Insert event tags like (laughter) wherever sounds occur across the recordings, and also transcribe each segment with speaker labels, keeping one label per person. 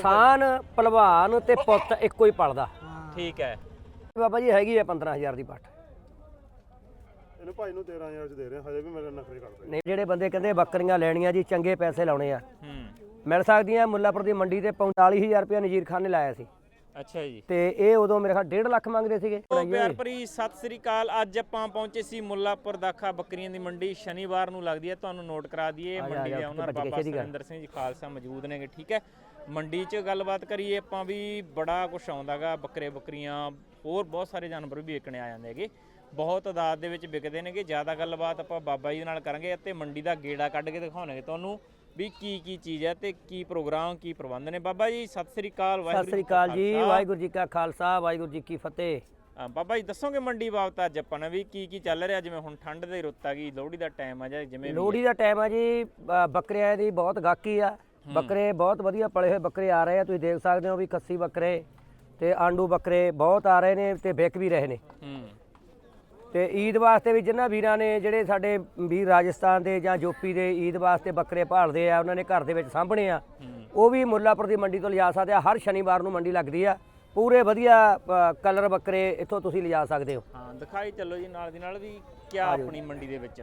Speaker 1: ਸਾਨ ਪਹਿਲਵਾਨ ਤੇ ਪੁੱਤ ਇੱਕੋ ਹੀ ਪਲਦਾ।
Speaker 2: ਠੀਕ ਹੈ।
Speaker 1: ਬਾਬਾ ਜੀ ਹੈਗੀ ਹੈ 15000 ਦੀ ਪੱਠ
Speaker 3: ਇਹਨੂੰ ਭਾਈ ਨੂੰ 13000 ਚ ਦੇ ਰਹੇ ਹਜੇ ਵੀ ਮੇਰੇ ਨਖਰੇ ਕਰਦੇ
Speaker 1: ਨਹੀਂ ਜਿਹੜੇ ਬੰਦੇ ਕਹਿੰਦੇ ਬੱਕਰੀਆਂ ਲੈਣੀਆਂ ਜੀ ਚੰਗੇ ਪੈਸੇ ਲਾਉਣੇ ਆ।
Speaker 2: ਹੂੰ।
Speaker 1: ਮਿਲ ਸਕਦੀਆਂ ਮੁੱਲਾਪੁਰ ਦੀ ਮੰਡੀ ਤੇ 45000 ਰੁਪਏ ਨਜੀਰ ਖਾਨ ਨੇ ਲਾਇਆ ਸੀ।
Speaker 2: ਅੱਛਾ ਜੀ।
Speaker 1: ਤੇ ਇਹ ਉਦੋਂ ਮੇਰੇ ਖਿਆਲ 1.5 ਲੱਖ ਮੰਗਦੇ ਸੀਗੇ।
Speaker 2: ਤੋ ਪਿਆਰ ਭਰੀ ਸਤਿ ਸ੍ਰੀ ਅਕਾਲ ਅੱਜ ਆਪਾਂ ਪਹੁੰਚੇ ਸੀ ਮੁੱਲਾਪੁਰ ਦਾਖਾ ਬੱਕਰੀਆਂ ਦੀ ਮੰਡੀ ਸ਼ਨੀਵਾਰ ਨੂੰ ਲੱਗਦੀ ਹੈ ਤੁਹਾਨੂੰ ਨੋਟ ਕਰਾ ਦਈਏ ਮੰਡੀ ਦੇ ਓਨਰ ਬਾਬਾ। ਸੁਰਿੰਦਰ ਸਿੰਘ ਜੀ ਖਾਲਸਾ ਮੌਜੂਦ ਨੇਗੇ ਠੀਕ ਹੈ। ਮੰਡੀ 'ਚ ਗੱਲਬਾਤ ਕਰੀਏ ਆਪਾਂ ਵੀ ਬੜਾ ਕੁਝ ਆਉਂਦਾਗਾ ਬੱਕਰੇ ਬੱਕਰੀਆਂ ਹੋਰ ਬਹੁਤ ਸਾਰੇ ਜਾਨਵਰ ਵੀ ਵੇਚਣੇ ਆ ਜਾਂਦੇ ਹੈਗੇ। ਬਹੁਤ ਤਾਦਾਦ ਦੇ ਵਿੱਚ ਵਿਕਦੇ ਨੇਗੇ ਜ਼ਿਆਦਾ ਗੱਲਬਾਤ ਆਪਾਂ ਬਾਬਾ ਜੀ ਨਾਲ ਕਰਾਂਗੇ ਅਤੇ ਮੰਡੀ ਦਾ ਗੇੜਾ ਕੱਢ ਕੇ ਦਿਖਾਉਣਗੇ ਤੁਹਾਨੂੰ ਵੀ ਕੀ ਕੀ ਚੀਜ਼ ਹੈ ਤੇ ਕੀ ਪ੍ਰੋਗਰਾਮ ਕੀ ਪ੍ਰਬੰਧ ਨੇ। ਬਾਬਾ ਜੀ ਸਤਿ ਸ੍ਰੀ ਅਕਾਲ
Speaker 1: ਸਤਿ ਸ੍ਰੀ ਅਕਾਲ ਜੀ। ਵਾਹਿਗੁਰੂ ਜੀ ਕਾ ਖਾਲਸਾ ਵਾਹਿਗੁਰੂ ਜੀ ਕੀ ਫਤਿਹ।
Speaker 2: ਬਾਬਾ ਜੀ ਦੱਸੋਗੇ ਮੰਡੀ ਬਾਬਤ ਅੱਜ ਆਪਾਂ ਨੇ ਵੀ ਕੀ ਕੀ ਚੱਲ ਰਿਹਾ? ਜਿਵੇਂ ਹੁਣ ਠੰਡ ਦੀ ਰੁੱਤ ਆ ਗਈ ਲੋਹੜੀ ਦਾ ਟਾਈਮ ਆ ਜਾਂ ਜਿਵੇਂ
Speaker 1: ਲੋਹੜੀ ਦਾ ਟਾਈਮ ਆ ਜੀ ਬੱਕਰਿਆਂ ਦੀ ਬਹੁਤ ਗਾਕੀ ਆ। ਬੱਕਰੇ ਬਹੁਤ ਵਧੀਆ ਪਲੇ ਹੋਏ ਬੱਕਰੇ ਆ ਰਹੇ ਆ ਤੁਸੀਂ ਦੇਖ ਸਕਦੇ ਹੋ ਵੀ ਕੱਸੀ ਬੱਕਰੇ ਤੇ ਆਂਡੂ ਬੱਕਰੇ ਬਹੁਤ ਆ ਰਹੇ ਨੇ ਤੇ ਵਿਕ ਵੀ ਰਹੇ ਨੇ। ਤੇ ਈਦ ਵਾਸਤੇ ਵੀ ਜਿਨ੍ਹਾਂ ਵੀਰਾਂ ਨੇ ਜਿਹੜੇ ਸਾਡੇ ਵੀਰ ਰਾਜਸਥਾਨ ਦੇ ਜਾਂ ਯੂਪੀ ਦੇ ਈਦ ਵਾਸਤੇ ਬੱਕਰੇ ਭਾਲਦੇ ਆ ਉਹਨਾਂ ਨੇ ਘਰ ਦੇ ਵਿੱਚ ਸਾਂਭਣੇ ਆ ਉਹ ਵੀ ਮੁੱਲਾਪੁਰ ਦੀ ਮੰਡੀ ਤੋਂ ਲਿਜਾ ਸਕਦੇ ਆ ਹਰ ਸ਼ਨੀਵਾਰ ਨੂੰ ਮੰਡੀ ਲੱਗਦੀ ਆ। ਪੂਰੇ ਵਧੀਆ ਕਲਰ ਬੱਕਰੇ ਇੱਥੋਂ ਤੁਸੀਂ ਲਿਜਾ ਸਕਦੇ ਹੋ।
Speaker 2: ਹਾਂ ਦਿਖਾਈ ਚੱਲੋ ਜੀ ਨਾਲ ਦੀ ਨਾਲ ਵੀ ਕੀ ਆਪਣੀ ਮੰਡੀ ਦੇ ਵਿੱਚ।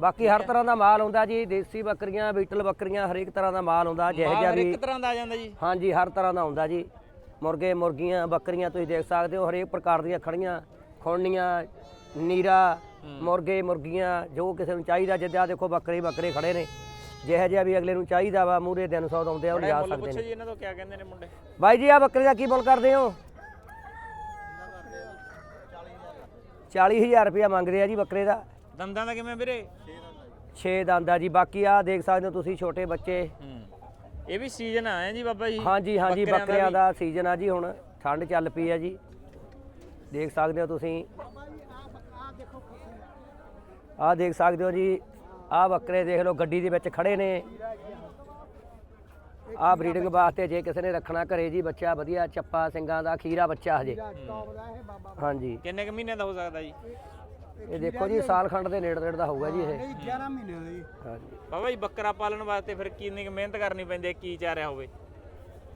Speaker 1: ਬਾਕੀ ਹਰ ਤਰ੍ਹਾਂ ਦਾ ਮਾਲ ਆਉਂਦਾ ਜੀ ਦੇਸੀ ਬੱਕਰੀਆਂ ਬੀਟਲ ਬੱਕਰੀਆਂ ਹਰੇਕ ਤਰ੍ਹਾਂ ਦਾ ਮਾਲ ਆਉਂਦਾ ਜਿਹੋ ਜਿਹਾ
Speaker 2: ਹਰ
Speaker 1: ਵੀ
Speaker 2: ਇੱਕ ਤਰ੍ਹਾਂ ਦਾ ਆ ਜਾਂਦਾ ਜੀ।
Speaker 1: ਹਾਂਜੀ ਹਰ ਤਰ੍ਹਾਂ ਦਾ ਆਉਂਦਾ ਜੀ। ਮੁਰਗੇ ਮੁਰਗੀਆਂ ਬੱਕਰੀਆਂ ਤੁਸੀਂ ਦੇਖ ਸਕਦੇ ਹੋ ਹਰੇਕ ਪ੍ਰਕਾਰ ਦੀਆਂ ਖੜੀਆਂ ਖੋਣੀਆਂ ਨੀਰਾ ਮੁਰਗੇ ਮੁਰਗੀਆਂ ਜੋ ਕਿਸੇ ਨੂੰ ਚਾਹੀਦਾ ਜਿੱਦਾਂ ਦੇਖੋ ਬੱਕਰੇ ਬੱਕਰੇ ਖੜੇ ਨੇ। ਜਿਹੋ ਜਿਹਾ ਵੀ ਅਗਲੇ ਨੂੰ ਚਾਹੀਦਾ ਵਾ ਮੂਰੇ ਦਿਨ ਸੌਦ ਆਉਂਦੇ ਆ ਉਹ
Speaker 2: ਮੁੱਲ
Speaker 1: ਸਕਦੇ
Speaker 2: ਪੁੱਛੋ
Speaker 1: ਨੇ
Speaker 2: ਜੀ ਇਹਨਾਂ ਤੋਂ ਕੀ ਕਹਿੰਦੇ ਨੇ ਮੁੰਡੇ?
Speaker 1: ਬਾਈ ਜੀ ਆ ਬੱਕਰੇ ਦਾ ਕੀ ਮੁੱਲ ਕਰਦੇ ਹੋ? 40000 ਰੁਪਇਆ ਮੰਗਦੇ ਆ ਜੀ ਬੱਕਰੇ ਦਾ।
Speaker 2: ਦੰਦਾਂ ਦਾ ਕਿਵੇਂ ਵੀਰੇ?
Speaker 1: 6 ਦੰਦ ਆ ਜੀ ਬਾਕੀ ਆ ਦੇਖ ਸਕਦੇ ਹੋ ਤੁਸੀਂ ਛੋਟੇ ਬੱਚੇ।
Speaker 2: ਹੂੰ। ਇਹ ਵੀ ਸੀਜ਼ਨ ਆਇਆ ਜੀ ਬਾਬਾ ਜੀ?
Speaker 1: ਹਾਂਜੀ ਹਾਂਜੀ
Speaker 2: ਬੱਕਰਿਆਂ।
Speaker 1: ਦਾ ਸੀਜ਼ਨ ਆ ਜੀ ਹੁਣ ਠੰਡ ਚੱਲ ਪਈ ਆ ਜੀ। ਦੇਖ ਸਕਦੇ ਹੋ ਤੁਸੀਂ। ਆਹ ਦੇਖ ਸਕਦੇ ਹੋ ਜੀ ਆਹ ਬੱਕਰੇ ਦੇਖ ਲਓ ਗੱਡੀ ਦੇ ਵਿੱਚ ਖੜੇ ਨੇ। ਆਹ ਬਰੀਡਿੰਗ ਵਾਸਤੇ ਜੇ ਕਿਸੇ ਨੇ ਰੱਖਣਾ ਘਰੇ ਜੀ ਬੱਚਾ ਵਧੀਆ ਚੱਪਾ ਸਿੰਘਾਂ ਦਾ ਖੀਰਾ ਬੱਚਾ ਹਜੇ। ਹਾਂਜੀ।
Speaker 2: ਕਿੰਨੇ ਕੁ ਮਹੀਨੇ ਦਾ ਹੋ ਸਕਦਾ ਜੀ?
Speaker 1: ਇਹ ਦੇਖੋ ਜੀ ਸਾਲ ਖੰਡ ਦੇ ਨੇੜੇ ਨੇੜੇ ਦਾ ਹੋਊਗਾ ਜੀ ਇਹ।
Speaker 4: 11 ਮਹੀਨਿਆਂ ਦਾ ਜੀ।
Speaker 1: ਹਾਂਜੀ।
Speaker 2: ਬਾਬਾ ਜੀ ਬੱਕਰਾ ਪਾਲਣ ਵਾਸਤੇ ਫਿਰ ਕਿੰਨੀ ਕੁ ਮਿਹਨਤ ਕਰਨੀ ਪੈਂਦੀ ਹੈ ਕੀ ਚਾਰਿਆ ਹੋਵੇ?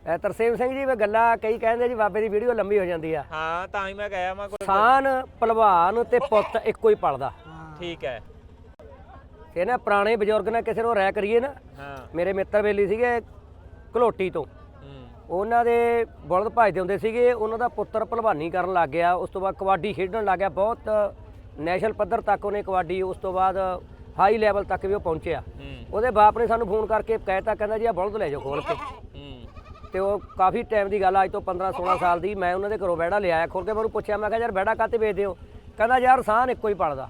Speaker 1: ਇਹ ਤਰਸੇਮ ਸਿੰਘ ਜੀ ਵੀ ਗੱਲਾਂ ਕਈ ਕਹਿੰਦੇ ਜੀ ਬਾਬੇ ਦੀ ਵੀਡੀਓ ਲੰਬੀ ਹੋ ਜਾਂਦੀ ਆ।
Speaker 2: ਹਾਂ ਤਾਂ ਹੀ ਮੈਂ ਕਹਿਆ ਮੈਂ ਕੋਈ
Speaker 1: ਸਾਨ ਪਹਿਲਵਾਨ ਤੇ ਪੁੱਤ ਇੱਕੋ ਹੀ ਪਲਦਾ।
Speaker 2: ਠੀਕ ਹੈ।
Speaker 1: ਇਹ ਨਾ ਪੁਰਾਣੇ ਬਜ਼ੁਰਗ ਨਾਲ ਕਿਸੇ ਨੂੰ ਰਾਇ ਕਰੀਏ ਨਾ
Speaker 2: ਹਾਂ।
Speaker 1: ਮੇਰੇ ਮਿੱਤਰ ਬੇਲੀ ਸੀਗੇ ਘਲੋਟੀ ਤੋਂ।
Speaker 2: ਹੂੰ।
Speaker 1: ਉਹਨਾਂ ਦੇ ਬਲਦ ਭਜਦੇ ਹੁੰਦੇ ਸੀਗੇ ਉਹਨਾਂ ਦਾ ਪੁੱਤਰ ਭਲਵਾਨੀ ਕਰਨ ਲੱਗ ਗਿਆ ਉਸ ਤੋਂ ਬਾਅਦ ਕਬੱਡੀ ਖੇਡਣ ਲੱਗ ਗਿਆ ਬਹੁਤ ਨੈਸ਼ਨਲ ਪੱਧਰ ਤੱਕ ਉਹਨੇ ਕਬੱਡੀ ਉਸ ਤੋਂ ਬਾਅਦ ਹਾਈ ਲੈਵਲ ਤੱਕ ਵੀ ਉਹ ਪਹੁੰਚਿਆ। ਉਹਦੇ ਬਾਪ ਨੇ ਸਾਨੂੰ ਫੋਨ ਕਰਕੇ ਕਹਿਤਾ ਕਹਿੰਦਾ ਜੀ ਆ ਬਲਦ ਲੈ ਜਾਓ ਖੋਲ ਕੇ।
Speaker 2: ਹੂੰ।
Speaker 1: ਤੇ ਉਹ ਕਾਫੀ ਟਾਈਮ ਦੀ ਗੱਲ ਆ, ਅੱਜ ਤੋਂ 15 16 ਸਾਲ ਦੀ ਮੈਂ ਉਹਨਾਂ ਦੇ ਘਰੋਂ ਬੈੜਾ ਲਿਆਇਆ ਖੋਲ ਕੇ ਮੈਂ ਉਹਨੂੰ ਪੁੱਛਿਆ ਮੈਂ ਕਿਹਾ ਯਾਰ ਬੈੜਾ ਕਾਤੇ ਵੇਚਦੇ ਹੋ ਕਹਿੰਦਾ ਯਾਰ ਸਾਨ ਇੱਕੋ ਹੀ ਪਲਦਾ।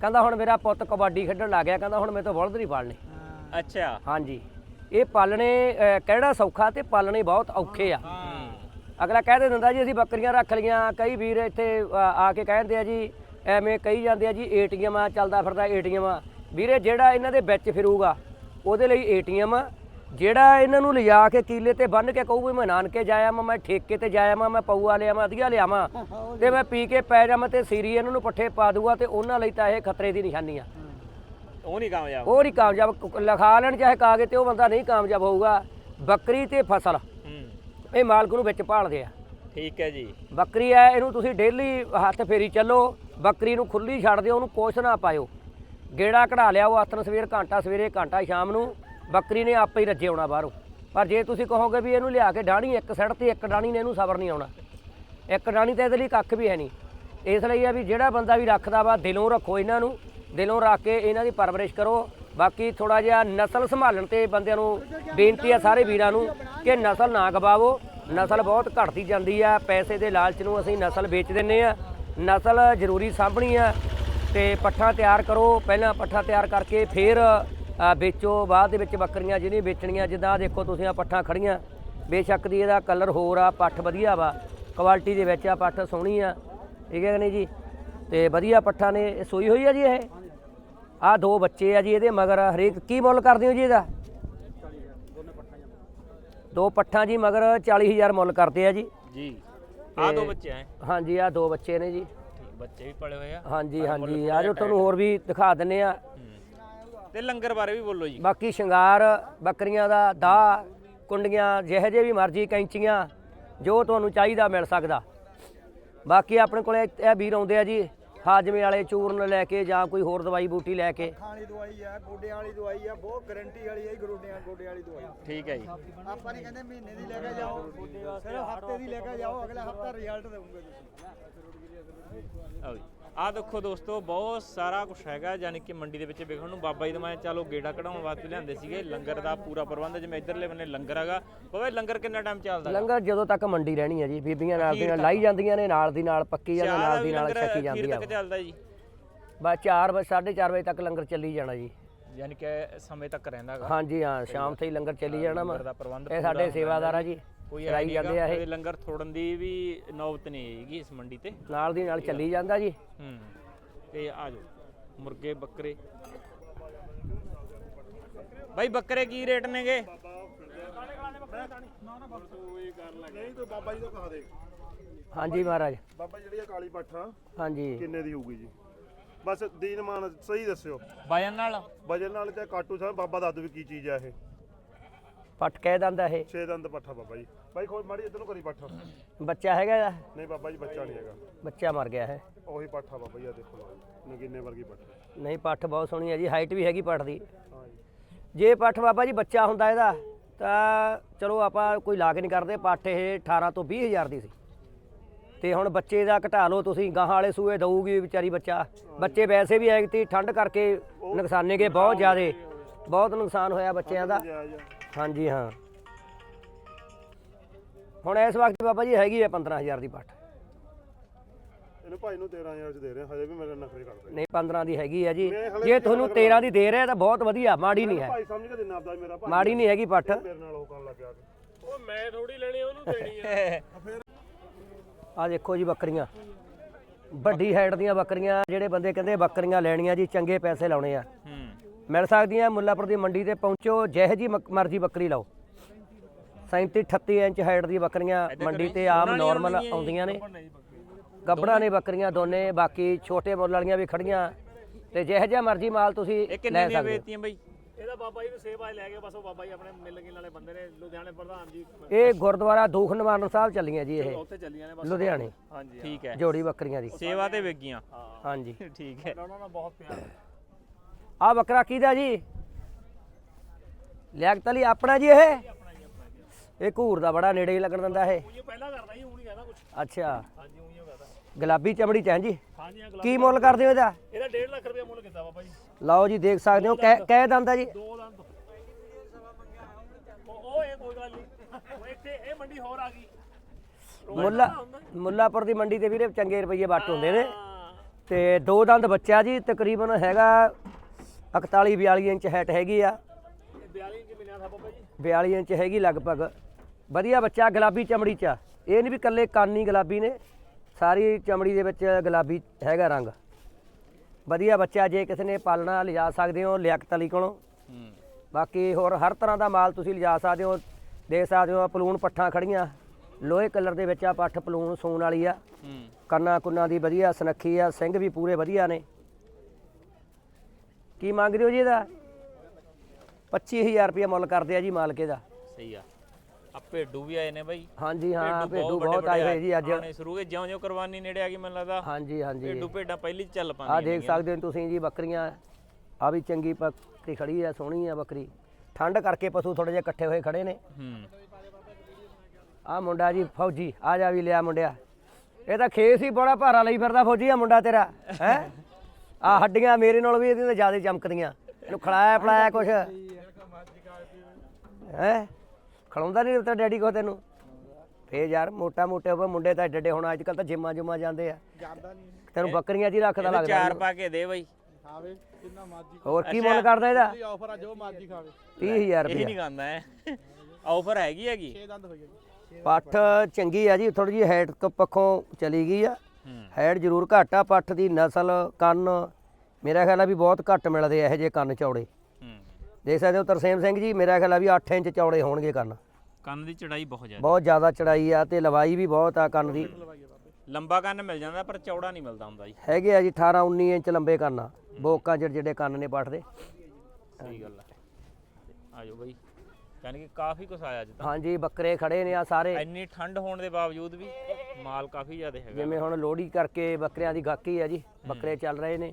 Speaker 1: ਕਹਿੰਦਾ ਹੁਣ ਮੇਰਾ ਪੁੱਤ ਕਬੱਡੀ ਖੇਡਣ ਲੱਗ ਗਿਆ ਕਹਿੰਦਾ ਹੁਣ ਮੇਰੇ ਤੋਂ ਬਲਦ ਨਹੀਂ ਪਾਲਣੇ।
Speaker 2: ਅੱਛਾ।
Speaker 1: ਹਾਂਜੀ। ਇਹ ਪਾਲਣੇ ਕਹਿਣਾ ਸੌਖਾ ਤੇ ਪਾਲਣੇ ਬਹੁਤ ਔਖੇ ਆ। ਅਗਲਾ ਕਹਿ ਦੇ ਦਿੰਦਾ ਜੀ ਅਸੀਂ ਬੱਕਰੀਆਂ ਰੱਖ ਲਈਆਂ ਕਈ ਵੀਰ ਇੱਥੇ ਆ ਕੇ ਕਹਿੰਦੇ ਆ ਜੀ ਐਵੇਂ ਕਹੀ ਜਾਂਦੇ ਆ ਜੀ ਏਟੀਐਮ ਆ ਚੱਲਦਾ ਫਿਰਦਾ ਏਟੀਐਮ ਆ। ਵੀਰੇ ਜਿਹੜਾ ਇਹਨਾਂ ਦੇ ਵਿੱਚ ਫਿਰੂਗਾ ਉਹਦੇ ਲਈ ਏਟੀਐਮ ਆ ਜਿਹੜਾ ਇਹਨਾਂ ਨੂੰ ਲਿਜਾ ਕੇ ਕੀਲੇ ਤੇ ਬੰਨ ਕੇ ਕਹੂ ਵੀ ਮੈਂ ਨਾਨਕੇ ਜਾਇਆ ਮੈਂ ਮੈਂ ਠੇਕੇ ਤੇ ਜਾਇਆ ਮੈਂ ਮੈਂ ਪਊਆ ਲਿਆ ਮੈਂ ਅਧੀਆ ਲਿਆਵਾਂ ਤੇ ਮੈਂ ਪੀ ਕੇ ਪੈ ਜਾਵਾਂ ਤੇ ਸੀਰੀ ਇਹਨਾਂ ਨੂੰ ਪੱਠੇ ਪਾ ਦੂਗਾ ਤੇ ਉਹਨਾਂ ਲਈ ਤਾਂ ਇਹ ਖਤਰੇ ਦੀ ਨਿਸ਼ਾਨੀ ਆ।
Speaker 2: ਉਹ ਨਹੀਂ ਕਾਮਯਾਬ।
Speaker 1: ਉਹ ਨਹੀਂ ਕਾਮਯਾਬ ਲਿਖਾ ਲੈਣ ਚਾਹੇ ਕਾਗਜ਼ ਤੇ ਉਹ ਬੰਦਾ ਨਹੀਂ ਕਾਮਯਾਬ ਹੋਊਗਾ। ਬੱਕਰੀ ਤੇ ਫਸਲ
Speaker 2: ਹੂੰ।
Speaker 1: ਇਹ ਮਾਲਕ ਨੂੰ ਵਿੱਚ ਭਾਲਦੇ ਆ।
Speaker 2: ਠੀਕ ਹੈ ਜੀ।
Speaker 1: ਬੱਕਰੀ ਐ ਇਹਨੂੰ ਤੁਸੀਂ ਡੇਲੀ ਹੱਥ ਫੇਰੀ ਚੱਲੋ ਬੱਕਰੀ ਨੂੰ ਖੁੱਲੀ ਛੱਡ ਦਿਓ, ਉਹਨੂੰ ਕੁਛ ਨਾ ਪਾਇਓ। ਗੇੜਾ ਕਢਾ ਲਿਆ ਉਹ ਆਥਣ ਸਵੇਰ, ਘੰਟਾ ਸਵੇਰੇ, ਘੰਟਾ ਸ਼ਾਮ ਨੂੰ ਬੱਕਰੀ ਨੇ ਆਪੇ ਹੀ ਰੱਜੇ ਆਉਣਾ ਬਾਹਰੋਂ। ਪਰ ਜੇ ਤੁਸੀਂ ਕਹੋਗੇ ਵੀ ਇਹਨੂੰ ਲਿਆ ਕੇ ਡਾਣੀ ਇੱਕ ਸੜ ਤੇ ਇੱਕ ਡਾਣੀ ਨੇ ਇਹਨੂੰ ਸਬਰ ਨਹੀਂ ਆਉਣਾ। ਇੱਕ ਡਾਣੀ ਤੇ ਇਹਦੇ ਲਈ ਕੱਖ ਵੀ ਹੈ ਨਹੀਂ। ਇਸ ਲਈ ਆ ਵੀ ਜਿਹੜਾ ਬੰਦਾ ਵੀ ਰੱਖਦਾ ਵਾ, ਦਿਲੋਂ ਰੱਖੋ ਇਹਨਾਂ ਨੂੰ, ਦਿਲੋਂ ਰੱਖ ਕੇ ਇਹਨਾਂ ਦੀ ਪਰਵਰਿਸ਼ ਕਰੋ। ਬਾਕੀ ਥੋੜਾ ਜਿਹਾ ਨਸਲ ਸੰਭਾਲਣ ਤੇ ਬੰਦਿਆਂ ਨੂੰ ਬੇਨਤੀ ਆ ਸਾਰੇ ਵੀਰਾਂ ਨੂੰ ਕਿ ਨਸਲ ਨਾ ਗਵਾਵੋ। ਨਸਲ ਬਹੁਤ ਘਟਦੀ ਜਾਂਦੀ ਆ, ਪੈਸੇ ਦੇ ਲਾਲਚ ਨੂੰ ਅਸੀਂ ਨਸਲ ਵੇਚ ਦਿੰਨੇ ਆ। ਨਸਲ ਜ਼ਰੂਰੀ ਸਾਂਭਣੀ ਆ ਤੇ ਪੱਠਾ ਤਿਆਰ ਕਰੋ। ਪਹਿਲਾਂ ਪੱਠਾ ਤਿਆਰ ਕਰਕੇ ਫਿਰ ਵੇਚੋ। ਬਾਅਦ ਦੇ ਵਿੱਚ ਬੱਕਰੀਆਂ ਜਿਹੜੀਆਂ ਵੇਚਣੀਆਂ, ਜਿੱਦਾਂ ਦੇਖੋ ਤੁਸੀਂ ਆ ਪੱਠਾ ਖੜੀਆਂ ਬੇਸ਼ੱਕ ਦੀ ਇਹਦਾ ਕਲਰ ਹੋਰ ਆ, ਪੱਠ ਵਧੀਆ ਵਾ। ਕੁਆਲਿਟੀ ਦੇ ਵਿੱਚ ਆ, ਪੱਠ ਸੋਹਣੀ ਆ। ਠੀਕ ਹੈ ਕਿ ਨਹੀਂ ਜੀ? ਤੇ ਵਧੀਆ ਪੱਠਾ ਨੇ, ਇਹ ਸੂਈ ਹੋਈ ਆ ਜੀ ਇਹ? ਆ ਦੋ ਬੱਚੇ ਆ ਜੀ ਇਹਦੇ, ਮਗਰ ਹਰੇਕ ਕੀ ਮੁੱਲ ਕਰਦੇ ਹੋ ਜੀ ਇਹਦਾ? ਦੋ ਪੱਠਾਂ ਜੀ, ਮਗਰ 40000 ਮੁੱਲ ਕਰਦੇ ਆ ਜੀ।
Speaker 2: ਜੀ। ਆ ਦੋ ਬੱਚੇ ਆ
Speaker 1: ਹਾਂਜੀ ਆ ਦੋ ਬੱਚੇ ਨੇ ਜੀ।
Speaker 2: ਠੀਕ ਬੱਚੇ ਵੀ ਪਲੇ ਹੋਏ ਆ।
Speaker 1: ਹਾਂਜੀ ਹਾਂਜੀ ਆ ਜੋ ਤੁਹਾਨੂੰ ਹੋਰ ਵੀ ਦਿਖਾ ਦਿੰਨੇ ਆ।
Speaker 2: ਤੇ ਲੰਗਰ ਬਾਰੇ ਵੀ ਬੋਲੋ ਜੀ।
Speaker 1: ਬਾਕੀ ਸ਼ਿੰਗਾਰ ਬੱਕਰੀਆਂ ਦਾ ਦਾ ਕੁੰਡੀਆਂ ਜਿਹੇ ਜਿਹੇ ਵੀ ਮਰਜ਼ੀ ਕੈਂਚੀਆਂ ਜੋ ਤੁਹਾਨੂੰ ਚਾਹੀਦਾ ਮਿਲ ਸਕਦਾ। ਬਾਕੀ ਆਪਣੇ ਕੋਲੇ ਇਹ ਵੀਰ ਆਉਂਦੇ ਆ ਜੀ। ਹਾਜਮੇ ਵਾਲੇ ਚੂਰਨ ਲੈ ਕੇ ਜਾਂ ਕੋਈ ਹੋਰ ਦਵਾਈ ਬੂਟੀ ਲੈ ਕੇ।
Speaker 4: ਦਵਾਈ ਆ ਗੋਡਿਆਂ ਵਾਲੀ ਦਵਾਈ ਆ ਬਹੁਤ ਗਾਰੰਟੀ ਵਾਲੀ ਆ ਜੀ ਗੋਡਿਆਂ ਗੋਡੇ ਵਾਲੀ ਦਵਾਈ।
Speaker 2: ਠੀਕ ਹੈ ਜੀ।
Speaker 4: ਆਪਾਂ ਨਹੀਂ ਕਹਿੰਦੇ ਮਹੀਨੇ ਦੀ ਲੈ ਕੇ ਜਾਓ ਸਿਰਫ ਹਫ਼ਤੇ ਦੀ ਲੈ ਕੇ ਜਾਓ ਅਗਲਾ ਹਫਤਾ ਰਿਜ਼ਲਟ ਦੇਵਾਂਗੇ ਤੁਸੀਂ।
Speaker 2: ਆਓ ਜੀ। ਆ ਦੇਖੋ ਦੋਸਤੋ ਬਹੁਤ ਸਾਰਾ ਕੁਝ ਹੈਗਾ ਯਾਨੀ ਕਿ ਮੰਡੀ ਦੇ ਵਿੱਚ ਵੇਖਣ ਨੂੰ। ਬਾਬਾ ਜੀ ਦਾ ਮੈਂ ਚਲੋ ਗੇੜਾ ਕਢਾਉਣ ਵਾਸਤੇ ਲਿਆਂਦੇ ਸੀਗੇ। ਲੰਗਰ ਦਾ ਪੂਰਾ ਪ੍ਰਬੰਧ ਜਿਵੇਂ ਇਧਰਲੇ ਬੰਨੇ ਲੰਗਰ ਹੈਗਾ। ਬਾਬਾ ਜੀ ਲੰਗਰ ਕਿੰਨਾ ਟਾਈਮ ਚੱਲਦਾ
Speaker 1: ਲੰਗਰ ਜਦੋਂ ਤੱਕ ਮੰਡੀ ਰਹਿਣੀ ਹੈ ਜੀ ਬੀਬੀਆਂ ਨਾਲ ਦੀ ਨਾਲ ਲਾਈ ਜਾਂਦੀਆਂ ਨੇ ਨਾਲ ਦੀ ਨਾਲ ਪੱਕੀ ਜਾਂਦੇ ਨਾਲ ਦੀ ਨਾਲ ਛਕੀ ਜਾਂਦੀ ਆ
Speaker 2: ਚੱਲਦਾ ਜੀ।
Speaker 1: ਬਸ 4 ਵਜੇ 4:30 ਵਜੇ ਤੱਕ ਲੰਗਰ ਚੱਲੀ ਜਾਣਾ ਜੀ।
Speaker 2: ਯਾਨੀ ਕਿ ਸਮੇਂ ਤੱਕ ਰਹਿੰਦਾ ਹੈਗਾ
Speaker 1: ਹਾਂਜੀ ਹਾਂ ਸ਼ਾਮ ਤਾਈਂ ਲੰਗਰ ਚੱਲੀ ਜਾਣਾ ਵਾ।
Speaker 2: ਲੰਗਰ ਦਾ ਪ੍ਰਬੰਧ
Speaker 1: ਇਹ ਸਾਡੇ ਸੇਵਾਦਾਰ ਆ ਜੀ।
Speaker 2: ਕੋਈ ਆਈ
Speaker 1: ਜਾਂਦੇ ਆ ਇਹ।
Speaker 2: ਲੰਗਰ ਥੋੜਨ ਦੀ ਵੀ ਨੌਬਤ ਨਹੀਂ ਆਏਗੀ ਇਸ ਮੰਡੀ ਤੇ।
Speaker 1: ਨਾਲ ਦੀ ਨਾਲ ਚੱਲੀ ਜਾਂਦਾ ਜੀ।
Speaker 2: ਹੂੰ ਤੇ ਆ ਜਾਓ ਮੁਰਗੇ ਬੱਕਰੇ। ਬਾਈ ਬੱਕਰੇ ਕੀ ਰੇਟ ਨੇਗੇ?
Speaker 3: ਨਹੀਂ ਤੂੰ ਬਾਬਾ ਜੀ ਤੋਂ ਕਹਾ ਦੇ।
Speaker 1: ਹਾਂਜੀ ਮਹਾਰਾਜ।
Speaker 3: ਬਾਬਾ ਜਿਹੜੀ ਇਹ ਕਾਲੀ ਪੱਠਾ
Speaker 1: ਹਾਂਜੀ।
Speaker 3: ਕਿੰਨੇ ਦੀ ਹੋਊਗੀ ਜੀ? ਬਸ ਦੀਨ ਮਾਨ ਸਹੀ ਦੱਸਿਓ।
Speaker 2: ਵਜਨ ਨਾਲ?
Speaker 3: ਵਜਨ ਨਾਲ ਤੇ ਕਾਟੂ ਸਾਹਿਬ ਬਾਬਾ ਦੱਸ ਦਿਓ ਵੀ ਕੀ ਚੀਜ਼ ਆ ਇਹ?
Speaker 1: ਪੱਟ ਕਹਿ ਦਿੰਦਾ ਇਹ।
Speaker 3: ਛੇ ਦੰਦ ਪੱਠਾ ਬਾਬਾ ਜੀ। ਬਾਈ ਖੋਲ ਮਾੜੀ ਇੱਧਰ ਨੂੰ ਕਰੀ ਪੱਠਾ।
Speaker 1: ਬੱਚਾ ਹੈਗਾ ਇਹਦਾ?
Speaker 3: ਨਹੀਂ ਬਾਬਾ ਜੀ ਬੱਚਾ ਨਹੀਂ ਹੈਗਾ।
Speaker 1: ਬੱਚਾ ਮਰ ਗਿਆ ਹੈ
Speaker 3: ਉਹੀ ਪੱਠਾ ਬਾਬਾ ਜੀ ਆ ਦੇਖੋ ਨਗਿੰਨੇ ਵਰਗੀ ਪੱਠਾ।
Speaker 1: ਨਹੀਂ ਪੱਠ ਬਹੁਤ ਸੋਹਣੀ ਹੈ ਜੀ ਹਾਈਟ ਵੀ ਹੈਗੀ ਪੱਠ ਦੀ।
Speaker 3: ਹਾਂ ਜੀ।
Speaker 1: ਜੇ ਪੱਠ ਬਾਬਾ ਜੀ ਬੱਚਾ ਹੁੰਦਾ ਇਹਦਾ ਤਾਂ ਚਲੋ ਆਪਾਂ ਕੋਈ ਲਾਗ ਨਹੀਂ ਕਰਦੇ ਪੱਠ ਇਹ 18 ਤੋਂ 20 ਹਜ਼ਾਰ ਦੀ ਸੀ। ਤੇ ਹੁਣ ਬੱਚੇ ਦਾ ਘਟਾ ਲਓ ਤੁਸੀਂ ਗਾਹਾਂ ਵਾਲੇ ਸੂਏ ਦਊਗੀ ਵਿਚਾਰੀ ਬੱਚਾ। ਬੱਚੇ ਵੈਸੇ ਵੀ ਐਗਤੀ ਠੰਡ ਕਰਕੇ ਨੁਕਸਾਨੇ ਗਏ ਬਹੁਤ ਜ਼ਿਆਦੇ। ਬਹੁਤ ਨੁਕਸਾਨ ਹੋਇਆ ਬੱਚਿਆਂ ਦਾ। ਹਾਂਜੀ ਹਾਂ। ਹੁਣ ਇਸ ਵਕਤ ਬਾਬਾ ਜੀ ਹੈਗੀ ਹੈ 15000 ਦੀ ਪੱਠ
Speaker 3: ਇਹਨੂੰ ਭਾਈ ਨੂੰ 13000 ਚ ਦੇ ਰਹੇ ਹਜੇ ਵੀ ਮੇਰੇ ਨਖਰੇ ਕਰਦੇ।
Speaker 1: ਨਹੀਂ 15 ਦੀ ਹੈਗੀ ਹੈ ਜੀ। ਜੇ ਤੁਹਾਨੂੰ 13 ਦੀ ਦੇ ਰਿਹਾ ਤਾਂ ਬਹੁਤ ਵਧੀਆ ਮਾੜੀ ਨਹੀਂ ਹੈ।
Speaker 3: ਭਾਈ ਸਮਝ ਕੇ ਦਿੰਦਾ ਆਪਦਾ ਮੇਰਾ ਭਾਈ।
Speaker 1: ਮਾੜੀ ਨਹੀਂ ਹੈਗੀ ਪੱਠ
Speaker 3: ਮੇਰੇ ਨਾਲ ਉਹ ਕਰਨ ਲੱਗਿਆ। ਉਹ ਮੈਂ ਥੋੜੀ ਲੈਣੀ ਉਹਨੂੰ ਦੇਣੀ ਆ। (laughs)
Speaker 1: ਆ ਦੇਖੋ ਜੀ ਬੱਕਰੀਆਂ। ਵੱਡੀ ਹਾਈਟ ਦੀਆਂ ਬੱਕਰੀਆਂ ਜਿਹੜੇ ਬੰਦੇ ਕਹਿੰਦੇ ਬੱਕਰੀਆਂ ਲੈਣੀਆਂ ਜੀ ਚੰਗੇ ਪੈਸੇ ਲਾਉਣੇ ਆ। ਮਿਲ ਸਕਦੀਆਂ ਮੁੱਲਾਪੁਰ ਦੀ ਮੰਡੀ ਤੇ ਪਹੁੰਚੋ ਜਿਹੋ ਜੀ ਮਰਜ਼ੀ ਬੱਕਰੀ ਲਓ। 37 38 ਇੰਚ ਹਾਈਟ ਦੀ ਬੱਕਰੀਆਂ ਮੰਡੀ ਤੇ ਆਮ ਨਾਰਮਲ ਆਉਂਦੀਆਂ ਨੇ। ਗੱਬੜਾਂ ਨੇ ਬੱਕਰੀਆਂ। ਦੋਨੇ ਬਾਕੀ ਛੋਟੇ ਮੁੱਲ ਵਾਲੀਆਂ ਵੀ ਖੜੀਆਂ। ਤੇ ਜਿਹੋ ਜਿਹਾ ਮਰਜ਼ੀ ਮਾਲ ਤੁਸੀਂ
Speaker 2: ਇਹ
Speaker 1: ਲੈ
Speaker 2: ਕਿੰਨੇ
Speaker 1: ਸਕਦੇ ਹੋ।
Speaker 2: ਵੇਚਤੀਆਂ ਬਾਈ।
Speaker 5: ਇਹਦਾ ਬਾਬਾ ਜੀ ਨੂੰ ਸੇਵਾ ਹੀ ਲੈ ਕੇ ਬਸ ਉਹ ਬਾਬਾ ਜੀ ਆਪਣੇ ਮਿਲ ਗਿਲ ਵਾਲੇ ਬੰਦੇ ਨੇ ਲੁਧਿਆਣੇ ਪ੍ਰਧਾਨ ਜੀ।
Speaker 1: ਇਹ ਗੁਰਦੁਆਰਾ ਦੂਖ ਨਿਵਾਰਨ ਸਾਹਿਬ ਚੱਲੀਆਂ ਜੀ ਇਹ।
Speaker 5: ਉੱਥੇ ਚੱਲੀਆਂ ਨੇ ਬਸ।
Speaker 1: ਲੁਧਿਆਣੇ।
Speaker 5: ਹਾਂਜੀ
Speaker 2: ਠੀਕ ਹੈ।
Speaker 1: ਜੋੜੀ ਬੱਕਰੀਆਂ ਦੀ।
Speaker 2: ਸੇਵਾ ਤੇ ਵੇਗੀਆਂ
Speaker 1: ਹਾਂਜੀ। (laughs)
Speaker 2: ਠੀਕ ਹੈ।
Speaker 5: ਉਹਨਾਂ ਨਾਲ ਬਹੁਤ ਪਿਆਰ।
Speaker 1: ਆ ਬੱਕਰਾ ਕਿਹਦਾ ਜੀ? ਲਿਆਕਤ ਅਲੀ ਆਪਣਾ ਜੀ ਇਹ? ਇਹ ਘੂਰ ਦਾ ਬੜਾ ਨੇੜੇ ਹੀ ਲੱਗਣ ਦਿੰਦਾ ਇਹ।
Speaker 5: ਉਹ ਪਹਿਲਾਂ ਕਰਦਾ ਜੀ ਹੁਣ ਨਹੀਂ ਕਹਿੰਦਾ ਕੁਝ
Speaker 1: ਅੱਛਾ।
Speaker 5: ਹਾਂਜੀ ਉਹੀ ਕਰਦਾ।
Speaker 1: ਗੁਲਾਬੀ ਚਮੜੀ ਚ ਹੈ ਜੀ? ਕੀ ਮੁੱਲ ਕਰਦੇ ਹੋ ਇਹਦਾ?
Speaker 5: ਇਹਦਾ 1.5 ਲੱਖ ਰੁਪਏ ਮੁੱਲ ਕੀਤਾ ਬਾਬਾ ਜੀ।
Speaker 1: ਲਓ ਜੀ ਦੇਖ ਸਕਦੇ ਹੋ ਕਹਿ ਕਹਿ ਦੰਦਾ ਜੀ।
Speaker 5: ਦੋ ਦੰਦ। ਉਹ ਉਹ ਇਹ ਕੋਈ ਗੱਲ ਨਹੀਂ। ਉਹ ਇੱਥੇ ਇਹ ਮੰਡੀ ਹੋਰ ਆ ਗਈ।
Speaker 1: ਮੁੱਲਾ ਮੁੱਲਾਪੁਰ ਦੀ ਮੰਡੀ ਤੇ ਵੀਰੇ ਚੰਗੇ ਰੁਪਏ ਵੱਟ ਹੁੰਦੇ ਨੇ। ਤੇ ਦੋ ਦੰਦ ਬੱਚਾ ਜੀ ਤਕਰੀਬਨ ਹੈਗਾ 41 42 ਇੰਚ ਹੈਟ ਹੈਗੀ ਆ।
Speaker 5: ਇਹ 42 ਇੰਚ ਮਿਲਿਆ ਥਾ ਬਾਬਾ ਜੀ
Speaker 1: 42 ਇੰਚ ਹੈਗੀ ਲਗਭਗ। ਵਧੀਆ ਬੱਚਾ ਗੁਲਾਬੀ ਚਮੜੀ ਚ। ਇਹ ਨਹੀਂ ਵੀ ਕੱਲੇ ਕਾਨੀ ਗੁਲਾਬੀ ਨੇ। ਸਾਰੀ ਚਮੜੀ ਦੇ ਵਿੱਚ ਗੁਲਾਬੀ ਹੈਗਾ ਰੰਗ। ਵਧੀਆ ਬੱਚਾ ਜੇ ਕਿਸੇ ਨੇ ਪਾਲਣਾ ਲਿਜਾ ਸਕਦੇ ਹੋ ਲਿਆਕਤ ਅਲੀ ਕੋਲੋਂ। ਬਾਕੀ ਹੋਰ ਹਰ ਤਰ੍ਹਾਂ ਦਾ ਮਾਲ ਤੁਸੀਂ ਲਿਜਾ ਸਕਦੇ ਹੋ, ਦੇਖ ਸਕਦੇ ਹੋ ਪਲੂਣ ਪੱਠਾਂ ਖੜੀਆਂ। ਲੋਹੇ ਕਲਰ ਦੇ ਵਿੱਚ ਆ ਪੱਠ ਪਲੂਣ ਸੂਣ ਵਾਲੀ ਆ।
Speaker 2: ਹੂੰ
Speaker 1: ਕੰਨਾਂ ਕੁੰਨਾਂ ਦੀ ਵਧੀਆ ਸਨੱਖੀ ਆ, ਸਿੰਘ ਵੀ ਪੂਰੇ ਵਧੀਆ ਨੇ। ਕੀ ਮੰਗਦੇ ਹੋ ਜੀ ਇਹਦਾ? 25000 ਰੁਪਏ ਮੁੱਲ ਕਰਦੇ ਆ ਜੀ ਮਾਲਕੇ ਦਾ।
Speaker 2: ਸਹੀ ਆ। ਆ ਭੇਡੂ ਵੀ ਆਏ ਨੇ ਬਾਈ।
Speaker 1: ਹਾਂਜੀ ਹਾਂ ਭੇਡੂ ਬਹੁਤ ਆਏ ਹੋਏ ਜੀ ਅੱਜ।
Speaker 2: ਆਉਣੇ ਸ਼ੁਰੂ ਹੋ ਗਏ ਜਿਉਂ ਜਿਉਂ ਕੁਰਬਾਨੀ ਨੇੜੇ ਆ ਗਈ ਮੈਨੂੰ ਲੱਗਦਾ।
Speaker 1: ਹਾਂਜੀ ਹਾਂਜੀ।
Speaker 2: ਭੇਡੂ ਭੇਡਾਂ ਪਹਿਲੀ ਚੱਲ
Speaker 1: ਆ
Speaker 2: ਪਾਉਂਦੀਆਂ
Speaker 1: ਦੇਖ ਸਕਦੇ ਹੋ ਤੁਸੀਂ ਜੀ ਬੱਕਰੀਆਂ। ਆ ਵੀ ਚੰਗੀ ਬੱਕਰੀ ਖੜੀ ਆ ਸੋਹਣੀ ਆ ਬੱਕਰੀ। ਠੰਡ ਕਰਕੇ ਪਸ਼ੂ ਥੋੜੇ ਜਿਹਾ ਇਕੱਠੇ ਹੋਏ ਖੜੇ ਨੇ।
Speaker 2: ਹੂੰ।
Speaker 1: ਆ ਮੁੰਡਾ ਜੀ ਫੌਜੀ ਆ ਜਾ ਵੀ ਲਿਆ ਮੁੰਡਿਆ। ਇਹ ਤਾਂ ਖੇਸ ਹੀ ਬੜਾ ਭਾਰਾ ਲਈ ਫਿਰਦਾ ਫੌਜੀ ਆ ਮੁੰਡਾ ਤੇਰਾ ਹੈ? ਆ ਹੱਡੀਆਂ ਮੇਰੇ ਨਾਲ ਵੀ ਇਹਦੀਆਂ ਜ਼ਿਆਦਾ ਚਮਕਦੀਆਂ। ਇਹਨੂੰ ਖੜਾਇਆ ਫਲਾਇਆ ਕੁਛ। ਹੈ? ਖੜਾਉਂਦਾ ਨਹੀਂ ਤੇਰਾ ਡੈਡੀ ਕੋ ਤੈਨੂੰ। ਫੇਰ ਯਾਰ ਮੋਟਾ ਮੋਟੇ ਹੋਵੇ ਮੁੰਡੇ ਤਾਂ ਏਡੇ ਹੁਣ ਅੱਜ ਕੱਲ ਤਾਂ ਜਿੰਮਾਂ ਜੁਮਾ ਜਾਂਦੇ ਆ।
Speaker 4: ਜਾਂਦਾ ਨਹੀਂ।
Speaker 1: ਤੈਨੂੰ ਬੱਕਰੀਆਂ 'ਚ ਹੀ ਰੱਖਦਾ ਲੱਗਦਾ
Speaker 2: ਚਾਰ ਪਾ ਕੇ ਦੇ ਬਾਈ।
Speaker 4: ਖਾਵੇ ਜਿੰਨਾ ਮਰਜ਼ੀ
Speaker 1: ਹੋਰ ਕੀ ਮੁੱਲ ਕਰਦਾ ਇਹਦਾ?
Speaker 4: ਆਫਰ ਆ ਜੋ ਮਰਜ਼ੀ ਖਾਵੇ।
Speaker 1: 30000
Speaker 2: ਇਹ
Speaker 1: ਰੁਪਏ
Speaker 2: ਨਹੀਂ ਖਾਂਦਾ ਹੈ ਆਫਰ ਹੈਗੀ ਹੈਗੀ।
Speaker 4: 6 ਦੰਦ ਹੋਈ ਜੀ
Speaker 1: ਪੱਠ ਚੰਗੀ ਆ ਜੀ ਥੋੜੀ ਜਿਹੀ ਹਾਈਟ ਤੋਂ ਪੱਖੋਂ ਚਲੀ ਗਈ ਆ।
Speaker 2: ਹੂੰ।
Speaker 1: ਹਾਈਟ ਜ਼ਰੂਰ ਘੱਟ ਪੱਠ ਦੀ ਨਸਲ ਕੰਨ। ਮੇਰਾ ਖਿਆਲ ਆ ਵੀ ਬਹੁਤ ਘੱਟ ਮਿਲਦੇ ਇਹੋ ਜਿਹੇ ਕੰਨ ਚੌੜੇ। ਦੇਖ ਸਕਦੇ ਹੋ ਤਰਸੇਮ ਸਿੰਘ ਜੀ ਮੇਰਾ ਖਿਆਲ ਆ ਵੀ 8 ਇੰਚ ਚੌੜੇ ਹੋਣਗੇ ਕੰਨ।
Speaker 2: ਕੰਨ ਦੀ ਚੜਾਈ ਬਹੁਤ ਜ਼ਿਆਦਾ।
Speaker 1: ਬਹੁਤ ਜ਼ਿਆਦਾ ਚੜਾਈ ਆ ਤੇ ਲਵਾਈ ਵੀ ਬਹੁਤ ਆ ਕੰਨ ਦੀ।
Speaker 2: ਲੰਬਾ ਕੰਨ ਮਿਲ ਜਾਂਦਾ ਪਰ ਚੌੜਾ ਨਹੀਂ ਮਿਲਦਾ ਹੁੰਦਾ ਜੀ।
Speaker 1: ਹੈਗੇ ਆ ਜੀ 18 19 ਇੰਚ ਲੰਬੇ ਕੰਨ ਆ। ਬੋਕਾਂ ਜਿਹੜੇ ਜਿਹੜੇ ਕੰਨ ਨੇ ਪੱਠ ਦੇ।
Speaker 2: ਸਹੀ ਗੱਲ ਹੈ ਆਜੋ ਬਾਈ। ਯਾਨੀ ਕਿ ਕਾਫੀ ਕੁਛ ਆਇਆ ਤਾਂ।
Speaker 1: ਹਾਂਜੀ ਬੱਕਰੇ ਖੜੇ ਨੇ ਆ ਸਾਰੇ।
Speaker 2: ਇੰਨੀ ਠੰਡ ਹੋਣ ਦੇ ਬਾਵਜੂਦ ਵੀ ਮਾਲ ਕਾਫੀ ਜ਼ਿਆਦਾ ਹੈਗਾ।
Speaker 1: ਜਿਵੇਂ ਹੁਣ ਲੋਹੜੀ ਕਰਕੇ ਬੱਕਰਿਆਂ ਦੀ ਗਾਕੀ ਆ ਜੀ ਬੱਕਰੇ ਚੱਲ ਰਹੇ ਨੇ।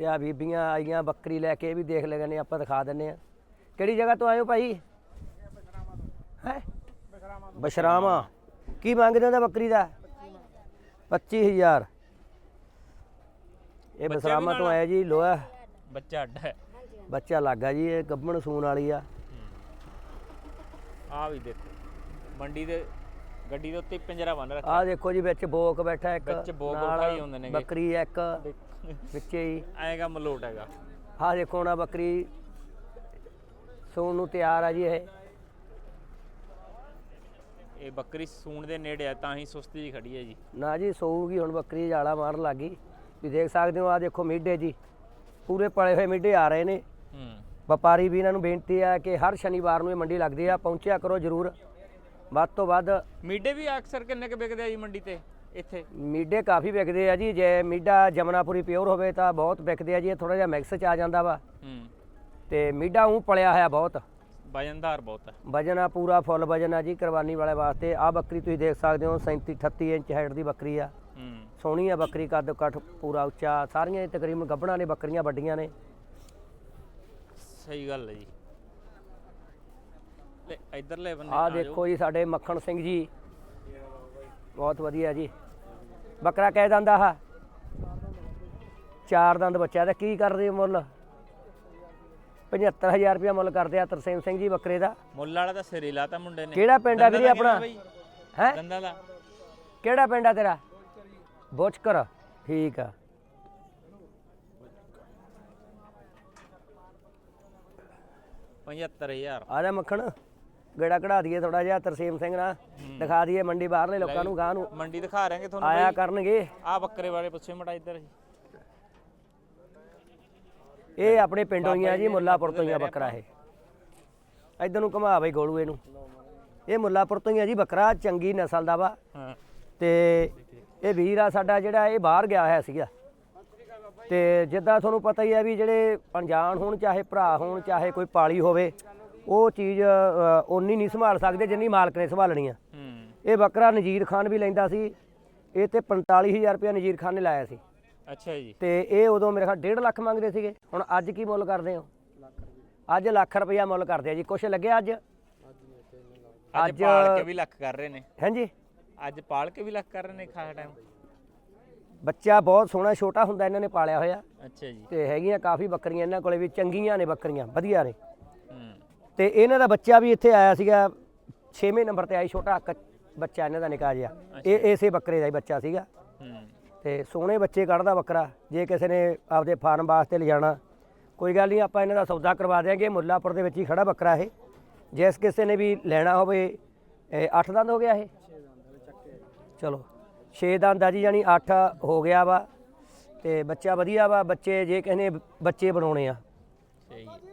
Speaker 1: ਤੇ ਆ ਬੀਬੀਆਂ ਆਈਆਂ ਬੱਕਰੀ ਲੈ ਕੇ ਇਹ ਵੀ ਦੇਖ ਲੈਣੇ ਆਪਾਂ ਦਿਖਾ ਦਿੰਨੇ ਆ ਕਿਹੜੀ ਜਗ੍ਹਾ ਤੋਂ ਆਏ ਹੋ ਭਾਈ? ਹੈ? ਬਸ਼ਰਾਮਾ। ਕੀ ਮੰਗਦੇ ਹੋ ਦਾ ਬੱਕਰੀ ਦਾ? 25000 ਇਹ ਬਸ਼ਰਾਮਾ ਤੋਂ? ਆਇਆ ਜੀ ਲੋਹਾ।
Speaker 2: ਬੱਚਾ ਅੱਡ ਹੈ।
Speaker 1: ਬੱਚਾ ਲੱਗਾ ਜੀ ਇਹ ਗੱਭਣ ਸੂਣ ਵਾਲੀ ਆ।
Speaker 2: ਆ ਵੀ ਦੇਖੋ ਮੰਡੀ ਦੇ ਗੱਡੀ ਦੇ ਉੱਤੇ ਪਿੰਜਰਾ ਬੰਨ ਰੱਖਿਆ।
Speaker 1: ਆ ਦੇਖੋ ਜੀ ਵਿੱਚ ਬੋਕ ਬੈਠਾ ਇੱਕ
Speaker 2: ਵਿੱਚ ਬੋਕ ਉਠਾਈ ਹੁੰਦੇ ਨੇਗੇ।
Speaker 1: ਬੱਕਰੀ ਇੱਕ। ਵਿੱਚੇ ਹੀ।
Speaker 2: ਐਗਾ ਮਲੋਟ ਹੈਗਾ।
Speaker 1: ਆਹ ਦੇਖੋ ਨਾ ਬੱਕਰੀ ਸੂਣ ਨੂੰ ਤਿਆਰ ਆ ਜੀ ਇਹ।
Speaker 2: ਇਹ ਬੱਕਰੀ ਸੂਣ ਦੇ ਨੇੜੇ ਆ ਤਾਂ ਹੀ ਸੁਸਤੀ ਜੀ ਖੜੀ ਹੈ ਜੀ।
Speaker 1: ਨਾ ਜੀ ਸੋਊਗੀ ਹੁਣ ਬੱਕਰੀ ਜਾਲਾ ਮਾਰਨ ਲੱਗੀ ਵੀ ਦੇਖ ਸਕਦੇ ਹੋ ਆ ਦੇਖੋ ਮਿੱਡੇ ਜੀ। ਪੂਰੇ ਪਲੇ ਹੋਏ ਮਿੱਡੇ ਆ ਰਹੇ ਨੇ।
Speaker 2: ਹੂੰ।
Speaker 1: ਵਪਾਰੀ ਵੀ ਇਹਨਾਂ ਨੂੰ ਬੇਨਤੀ ਹੈ ਕਿ ਹਰ ਸ਼ਨੀਵਾਰ ਨੂੰ ਇਹ ਮੰਡੀ ਲੱਗਦੀ ਆ ਪਹੁੰਚਿਆ ਕਰੋ ਜਰੂਰ। ਵੱਧ ਤੋਂ ਵੱਧ
Speaker 2: ਮੀਡੇ ਵੀ ਅਕਸਰ ਕਿੰਨੇ ਕ ਵਿਕਦੇ ਆ ਜੀ ਮੰਡੀ ਤੇ? ਇੱਥੇ?
Speaker 1: ਮੀਡੇ ਕਾਫੀ ਵਿਕਦੇ ਆ ਜੀ ਜੇ ਮੀਡਾ ਜਮਨਾਪੁਰੀ ਪਿਓਰ ਹੋਵੇ ਤਾਂ ਬਹੁਤ ਵਿਕਦੇ ਆ ਜੀ ਇਹ ਥੋੜਾ ਜਿਹਾ ਮਿਕਸ ਚ ਆ ਜਾਂਦਾ ਵਾ।
Speaker 2: ਹੂੰ।
Speaker 1: ਤੇ ਮੀਡਾ ਉਹ ਪਲਿਆ ਹੋਇਆ ਬਹੁਤ।
Speaker 2: ਵਜਨਦਾਰ ਬਹੁਤ ਹੈ
Speaker 1: ਵਜਨ ਆ ਪੂਰਾ ਫੁੱਲ ਵਜਨ ਆ ਜੀ ਕੁਰਬਾਨੀ ਵਾਲੇ ਵਾਸਤੇ। ਆ ਬੱਕਰੀ ਤੁਸੀਂ ਦੇਖ ਸਕਦੇ ਹੋ 37 38 ਇੰਚ ਹਾਈਟ ਦੀ ਬੱਕਰੀ ਆ।
Speaker 2: ਹੂੰ।
Speaker 1: ਸੋਹਣੀ ਆ ਬੱਕਰੀ ਕੱਦ ਕੱਠ ਪੂਰਾ ਉੱਚਾ ਸਾਰੀਆਂ ਹੀ ਤਕਰੀਬਨ ਗੱਭਣਾਂ ਨੇ ਬੱਕਰੀਆਂ ਵੱਡੀਆਂ ਨੇ।
Speaker 2: ਸਹੀ ਗੱਲ ਹੈ ਜੀ। ਲੈ ਇਧਰਲੇ ਬੰਨੇ
Speaker 1: ਆ। ਦੇਖੋ ਜੀ ਸਾਡੇ ਮੱਖਣ ਸਿੰਘ ਜੀ ਬਹੁਤ ਵਧੀਆ ਜੀ। ਬੱਕਰਾ ਕਹਿ ਦੰਦਾ ਆ ਚਾਰ ਦੰਦ ਬੱਚਾ ਦਾ ਕੀ ਕਰਦੇ ਮੁੱਲ? 75000 ਰੁਪਇਆ ਮੁੱਲ ਕਰਦੇ ਆ ਤਰਸੇਮ ਸਿੰਘ ਜੀ ਬੱਕਰੇ ਦਾ।
Speaker 2: ਮੁੱਲ ਵਾਲਾ ਤਾਂ ਸਿਰੇ ਲਾਤਾ ਮੁੰਡੇ ਨੇ।
Speaker 1: ਕਿਹੜਾ ਪਿੰਡ ਆ ਵੀਰੇ ਆਪਣਾ? ਹੈ?
Speaker 2: ਦੰਦਾਂ ਦਾ।
Speaker 1: ਕਿਹੜਾ ਪਿੰਡ ਆ ਤੇਰਾ? ਬੋਚਕਰ। ਠੀਕ ਆ।
Speaker 2: ਹਜ਼ਾਰ।
Speaker 1: ਆ ਜਾ ਮੱਖਣ। ਗੇੜਾ ਕਢਾ ਦਈਏ ਥੋੜਾ ਜਿਹਾ ਤਰਸੇਮ ਸਿੰਘ ਨਾਲ। ਦਿਖਾ ਦਈਏ ਮੰਡੀ ਬਾਹਰਲੇ ਲੋਕਾਂ ਨੂੰ ਗਾਂ ਨੂੰ।
Speaker 2: ਮੰਡੀ ਦਿਖਾ ਰਹੇ ਤੁਹਾਨੂੰ
Speaker 1: ਆਇਆ ਕਰਨਗੇ।
Speaker 2: ਆ ਬੱਕਰੇ ਬਾਰੇ ਪੁੱਛੇ ਮੜਾ ਇੱਧਰ ਜੀ
Speaker 1: ਇਹ ਆਪਣੇ ਪਿੰਡੋਂ ਹੀ ਆ ਜੀ ਮੁੱਲਾਪੁਰ ਤੋਂ ਹੀ ਆ ਬੱਕਰਾ ਇਹ। ਇਧਰ ਨੂੰ ਘੁਮਾ ਬਈ ਗੋਲੂ ਇਹਨੂੰ। ਇਹ ਮੁੱਲਾਪੁਰ ਤੋਂ ਹੀ ਆ ਜੀ ਬੱਕਰਾ ਚੰਗੀ ਨਸਲ ਦਾ ਵਾ।
Speaker 2: ਹਾਂ।
Speaker 1: ਤੇ ਇਹ ਵੀਰ ਆ ਸਾਡਾ ਜਿਹੜਾ ਇਹ ਬਾਹਰ ਗਿਆ ਹੋਇਆ ਸੀਗਾ। ਤੇ ਜਿੱਦਾਂ ਤੁਹਾਨੂੰ ਪਤਾ ਹੀ ਆ ਵੀ ਜਿਹੜੇ ਅਣਜਾਣ ਹੋਣ ਚਾਹੇ ਭਰਾ ਹੋਣ ਚਾਹੇ ਕੋਈ ਪਾਲੀ ਹੋਵੇ ਉਹ ਚੀਜ਼ ਓਨੀ ਨਹੀਂ ਸੰਭਾਲ ਸਕਦੇ ਜਿੰਨੀ ਮਾਲਕ ਨੇ ਸੰਭਾਲਣੀ ਆ ਇਹ ਬੱਕਰਾ ਨਜੀਰ ਖਾਨ ਵੀ ਲੈਂਦਾ ਸੀ ਇਹ ਤੇ 45000 ਰੁਪਇਆ ਨਜੀਰ ਖਾਨ ਨੇ ਲਾਇਆ ਸੀ।
Speaker 2: ਅੱਛਾ ਜੀ।
Speaker 1: ਤੇ ਇਹ ਉਦੋਂ ਮੇਰੇ ਖਿਆਲ 1.5 ਲੱਖ ਮੰਗਦੇ ਸੀਗੇ ਹੁਣ ਅੱਜ ਕੀ ਮੁੱਲ ਕਰਦੇ ਹੋ? ਅੱਜ ਲੱਖ ਰੁਪਇਆ ਮੁੱਲ ਕਰਦੇ ਆ ਜੀ ਕੁਛ ਲੱਗਿਆ ਅੱਜ?
Speaker 2: ਅੱਜ ਪਾਲ ਕੇ ਵੀ ਲੱਖ ਕਰ ਰਹੇ ਨੇ।
Speaker 1: ਹਾਂਜੀ।
Speaker 2: ਅੱਜ ਪਾਲ ਕੇ ਵੀ ਲੱਖ ਕਰ ਰਹੇ ਨੇ ਖਾ ਟਾਈਮ
Speaker 1: ਬੱਚਾ ਬਹੁਤ ਸੋਹਣਾ ਛੋਟਾ ਹੁੰਦਾ ਇਹਨਾਂ ਨੇ ਪਾਲਿਆ ਹੋਇਆ।
Speaker 2: ਅੱਛਾ ਜੀ।
Speaker 1: ਤੇ ਹੈਗੀਆਂ ਕਾਫੀ ਬੱਕਰੀਆਂ ਇਹਨਾਂ ਕੋਲੇ ਵੀ ਚੰਗੀਆਂ ਨੇ ਬੱਕਰੀਆਂ ਵਧੀਆ ਨੇ। ਤੇ ਇਹਨਾਂ ਦਾ ਬੱਚਾ ਵੀ ਇੱਥੇ ਆਇਆ ਸੀਗਾ 6ਵੇਂ ਨੰਬਰ ਤੇ ਆਈ ਛੋਟਾ ਕੱਚ- ਬੱਚਾ ਇਹਨਾਂ ਦਾ ਨਿਕਾ ਜਿਹਾ। ਇਹ ਇਸੇ ਬੱਕਰੇ ਦਾ ਹੀ ਬੱਚਾ ਸੀਗਾ।
Speaker 2: ਹੂੰ।
Speaker 1: ਤੇ ਸੋਹਣੇ ਬੱਚੇ ਕੱਢਦਾ ਬੱਕਰਾ ਜੇ ਕਿਸੇ ਨੇ ਆਪਦੇ ਫਾਰਮ ਵਾਸਤੇ ਲਿਜਾਣਾ। ਕੋਈ ਗੱਲ ਨਹੀਂ ਆਪਾਂ ਇਹਨਾਂ ਦਾ ਸੌਦਾ ਕਰਵਾ ਦਿਆਂਗੇ ਮੁੱਲਾਪੁਰ ਦੇ ਵਿੱਚ ਹੀ ਖੜਾ ਬੱਕਰਾ ਇਹ। ਜਿਸ ਕਿਸੇ ਨੇ ਵੀ ਲੈਣਾ ਹੋਵੇ 8 ਦੰਦ ਹੋ ਗਿਆ ਇਹ? ਚਲੋ 6 ਦੰਦ ਆ ਜੀ ਯਾਨੀ 8 ਹੋ ਗਿਆ ਵਾ। ਤੇ ਬੱਚਾ ਵਧੀਆ ਵਾ ਬੱਚੇ ਜੇ ਕਿਸੇ ਨੇ ਬੱਚੇ ਬਣਾਉਣੇ ਆ।
Speaker 2: ਸਹੀ ਹੈ।